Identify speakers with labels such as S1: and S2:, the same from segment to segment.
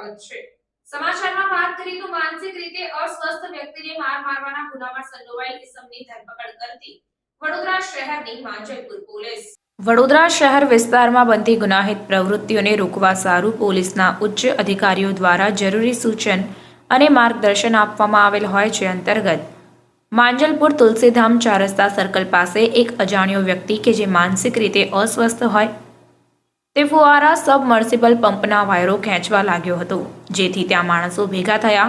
S1: સ્વાગત છે. સમાચારમાં વાત કરીએ તો માનસિક રીતે અસ્વસ્થ વ્યક્તિને માર મારવાના ગુનામાં સંડોવાયેલ ઇસમની ધરપકડ કરતી વડોદરા શહેરની માંજલપુર પોલીસ. વડોદરા શહેર વિસ્તારમાં બનતી ગુનાહિત પ્રવૃત્તિઓને રોકવા સારું પોલીસના ઉચ્ચ અધિકારીઓ દ્વારા જરૂરી સૂચન અને માર્ગદર્શન આપવામાં આવેલ હોય છે અંતર્ગત. માંજલપુર તુલસીધામ ચાર સર્કલ પાસે એક અજાણ્યો વ્યક્તિ કે જે માનસિક રીતે અસ્વસ્થ હોય તે ફુવારા સબમર્સિબલ પંપના વાયરો ખેંચવા લાગ્યો હતો. જેથી ત્યાં માણસો ભેગા થયા.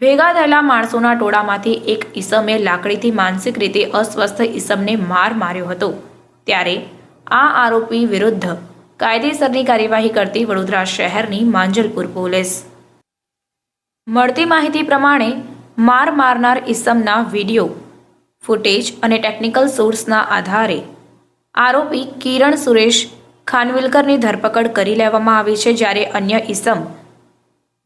S1: ભેગા થયેલા માણસોના ટોળામાંથી એક ઈસમે લાકડીથી માનસિક રીતે અસ્વસ્થ ઈસમને માર માર્યો હતો. ત્યારે આ આરોપી વિરુદ્ધ કાયદેસરની કાર્યવાહી કરતી વડોદરા શહેરની માંજલપુર પોલીસ. મળતી માહિતી પ્રમાણે માર મારનાર ઈસમના વીડિયો, ફૂટેજ અને ટેકનિકલ સોર્સના આધારે આરોપી કિરણ સુરેશ ખાનવિલકરની ધરપકડ કરી લેવામાં આવી છે જ્યારે અન્ય ઈસમ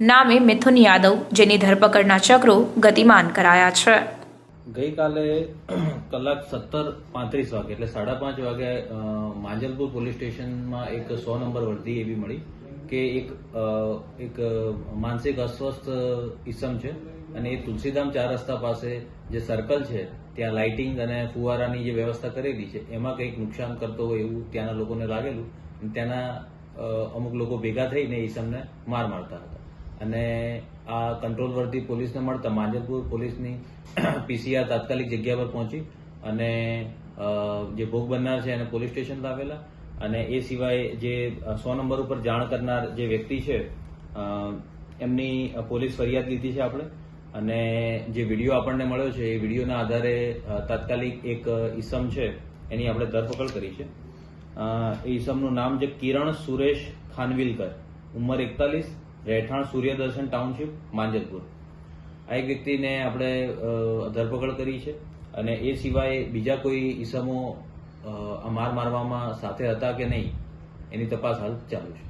S1: નામે મિથુન યાદવ, જેની ધરપકડના ચક્રો ગતિમાન કરાયા છે.
S2: ગઈકાલે કલાક સત્તર પાંત્રીસ વાગે એટલે સાડા પાંચ વાગે માંજલપુર પોલીસ સ્ટેશનમાં એક સો નંબર વર્દી એવી મળી. કે એક એક માનસિક અસ્વસ્થ ઇસમ છે અને એ તુલસીધામ ચાર રસ્તા પાસે જે સર્કલ છે, ત્યાં લાઇટિંગ અને ફુવારાની જે વ્યવસ્થા કરેલી છે, એમાં કંઈક નુકસાન કરતો હોય એવું ત્યાંના લોકોને લાગેલું ત્યાંના અમુક લોકો ભેગા થઈને ઈસમને માર મારતા હતા. અને આ કંટ્રોલ વર્ધી પોલીસને મળતા માંજલપુર પોલીસની પીસીઆર તાત્કાલિક જગ્યા પર પહોંચી અને જે ભોગ બનનાર છે એને પોલીસ સ્ટેશન લાવેલા અને એ સિવાય જે સો નંબર ઉપર જાણ કરનાર જે વ્યક્તિ છે એમની પોલીસ ફરિયાદ લીધી છે આપણે. અને જે વીડિયો આપણને મળ્યો છે, એ વિડીયોના આધારે તાત્કાલિક એક ઈસમ છે, એની આપણે ધરપકડ કરી છે. એ ઈસમનું નામ છે કિરણ સુરેશ ખાનવિલકર. ઉંમર એકતાલીસ, રહેઠાણ સૂર્યદર્શન ટાઉનશીપ, માંજલપુર. આ એક વ્યક્તિને આપણે ધરપકડ કરી છે. અને એ સિવાય બીજા કોઈ ઈસમો માર મારવામાં સાથે હતા કે નહીં એની તપાસ હાલ ચાલુ છે.